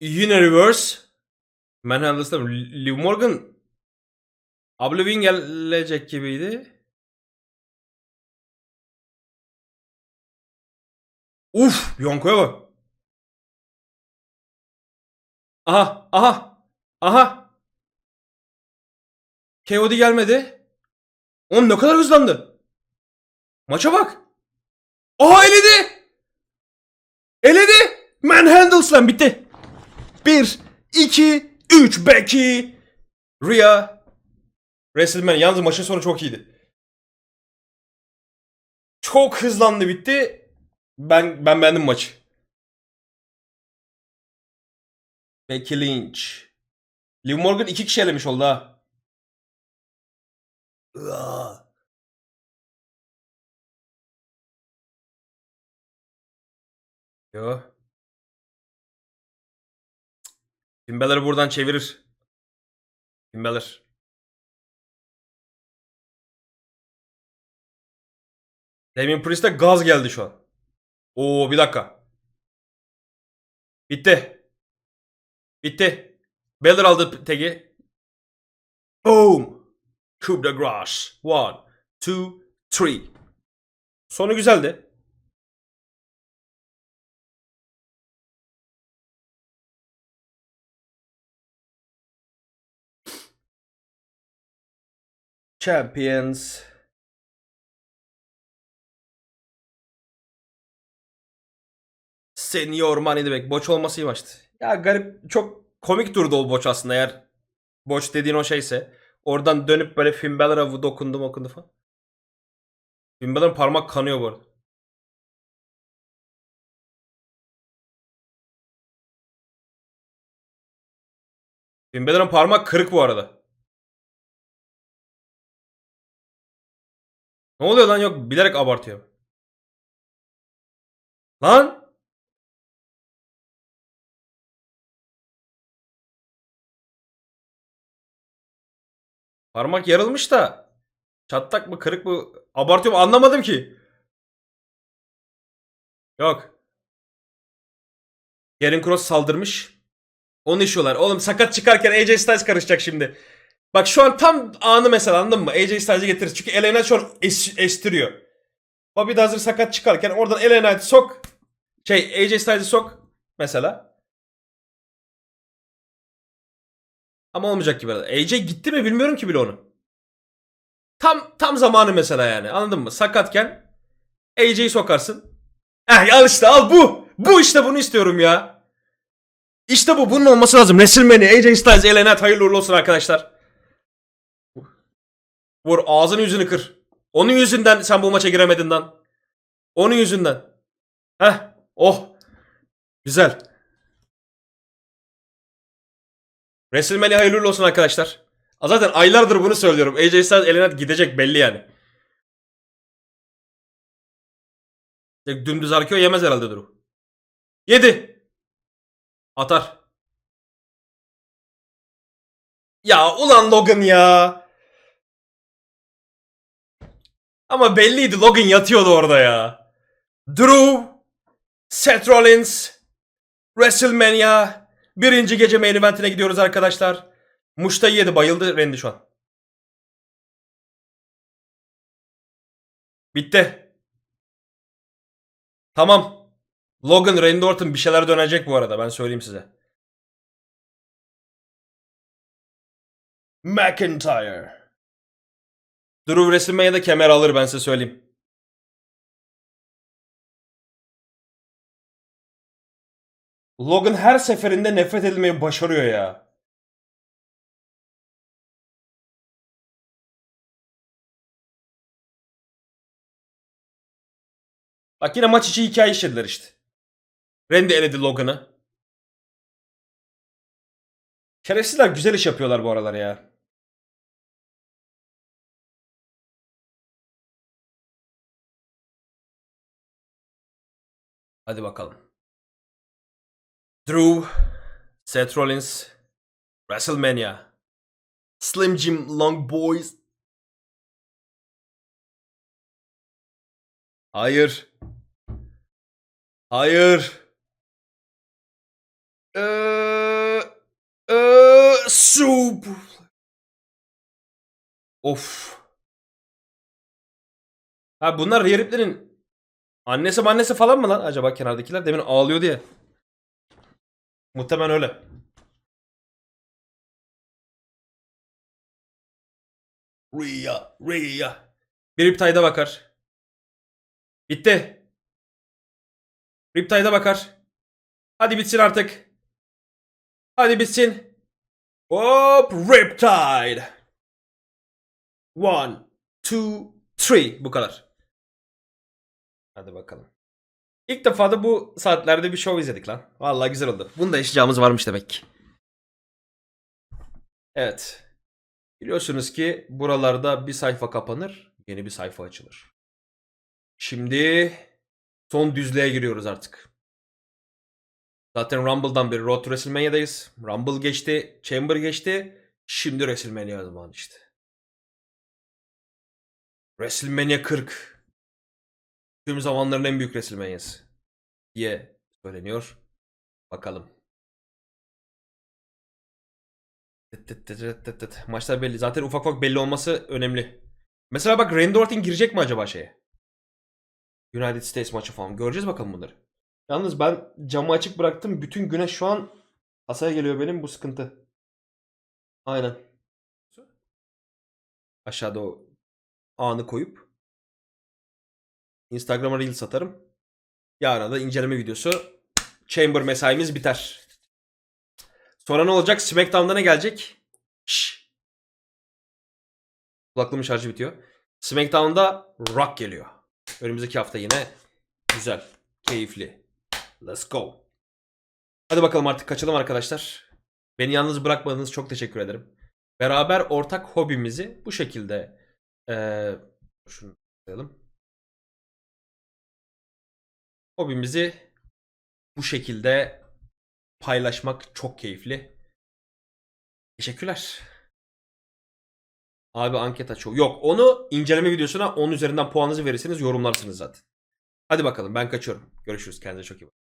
Yine reverse. Manhandle'da Liv Morgan Oblivion gelecek gibiydi. Uf, Yonko'ya bak. Aha, aha, aha. KOD gelmedi. Oğlum ne kadar hızlandı. Maça bak. Aha eledi. Eledi. Manhandle slam bitti. 1, 2, 3 Becky. Rhea. WrestleMania. Yalnız maçın sonu çok iyiydi. Çok hızlandı bitti. Ben ben beğendim maçı. Becky Lynch. Liv Morgan iki kişi elemiş oldu ha. Yo. Finn Balor buradan çevirir. Finn Balor. Damien Priest'e gaz geldi şu an. Oo bir dakika. Bitti. Bitti. Balor aldı tagi. Boom. Coup de grace. One, two, three. Sonu güzeldi. Champions. Senior Money demek. Boç olması iyi maçtı. Ya garip çok komik durdu o boç aslında eğer boç dediğin o şeyse. Oradan dönüp böyle Finn Balor'a dokundu mokundu falan. Finn Balor'ın parmak kanıyor bu arada. Finn Balor'ın parmak kırık bu arada. Ne oluyor lan yok bilerek abartıyor. Lan! Parmak yarılmış da çatlak mı kırık mı abartıyor mu anlamadım ki. Yok. Karen Cross saldırmış. Onu işiyorlar. Oğlum sakat çıkarken AJ Styles karışacak şimdi. Bak şu an tam anı mesela anladın mı? AJ Styles'i getiririz. Çünkü şu an es- estiriyor. Bobby de hazır sakat çıkarken oradan Knight'ı sok. Şey AJ Styles'i sok mesela. Ama olmayacak gibi. AJ gitti mi bilmiyorum ki bile onu. Tam tam zamanı mesela yani. Anladın mı? Sakatken AJ'yi sokarsın. Eh al işte al bu. Bu işte bunu istiyorum ya. İşte bu. Bunun olması lazım. WrestleMania, AJ Styles, Knight hayırlı uğurlu olsun arkadaşlar. Vur ağzını yüzünü kır. Onun yüzünden sen bu maça giremedin lan. Onun yüzünden. Heh. Oh. Güzel. WrestleMania hayırlı olsun arkadaşlar. Zaten aylardır bunu söylüyorum. AJ Styles eline gidecek belli yani. Dümdüz arkeo yemez herhalde Drew. Yedi. Atar. Ya ulan Logan ya. Ama belliydi Logan yatıyordu orada ya. Drew, Seth Rollins, WrestleMania, birinci gece main eventine gidiyoruz arkadaşlar. Muş'ta yedi bayıldı Randy şu an. Bitti. Tamam. Logan, Randy Orton bir şeyler dönecek bu arada ben söyleyeyim size. McIntyre. Drew WrestleMania'da kemer alır ben size söyleyeyim. Logan her seferinde nefret edilmeyi başarıyor ya. Bak yine maç içi hikaye işlediler işte. Randy eledi Logan'ı. Şerefsizler güzel iş yapıyorlar bu aralar ya. Hadi bakalım. Drew, Seth Rollins, WrestleMania, Slim Jim Long Boys. Hayır. Hayır. Ee, Super. Of. Ha bunlar Rhea Ripley'nin annesi annesi falan mı lan acaba kenardakiler? Demin ağlıyor diye. Muhtemelen öyle. Rhea, Rhea. Bir Riptide'a bakar. Bitti. Riptide'a bakar. Hadi bitsin artık. Hadi bitsin. Hop Riptide. One, two, three. Bu kadar. Hadi bakalım. İlk defa da bu saatlerde bir show izledik lan. Vallahi güzel oldu. Bunu da yaşayacağımız varmış demek ki. Evet. Biliyorsunuz ki buralarda bir sayfa kapanır, yeni bir sayfa açılır. Şimdi son düzlüğe giriyoruz artık. Zaten Rumble'dan beri Road to WrestleMania'dayız. Rumble geçti, Chamber geçti. Şimdi WrestleMania zamanı işte. WrestleMania 40. Tüm zamanların en büyük WrestleMania'sı diye söyleniyor. Bakalım. Maçlar belli. Zaten ufak ufak belli olması önemli. Mesela bak Randy Orton girecek mi acaba şeye? United States maçı falan. Göreceğiz bakalım bunları. Yalnız ben camı açık bıraktım. Bütün güneş şu an asaya geliyor benim. Bu sıkıntı. Aynen. Aşağıda o anı koyup Instagram'a reel satarım. Yarın da inceleme videosu. Chamber mesaimiz biter. Sonra ne olacak? Smackdown'da ne gelecek? Şşş. Kulaklığımın şarjı bitiyor. Smackdown'da Rock geliyor. Önümüzdeki hafta yine güzel, keyifli. Let's go. Hadi bakalım artık kaçalım arkadaşlar. Beni yalnız bırakmadığınız çok teşekkür ederim. Beraber ortak hobimizi bu şekilde eee şunu koyalım. Hobimizi bu şekilde paylaşmak çok keyifli. Teşekkürler. Abi anket açıyor. Yok onu inceleme videosuna 10 üzerinden puanınızı verirseniz yorumlarsınız zaten. Hadi bakalım ben kaçıyorum. Görüşürüz. Kendinize çok iyi bakın.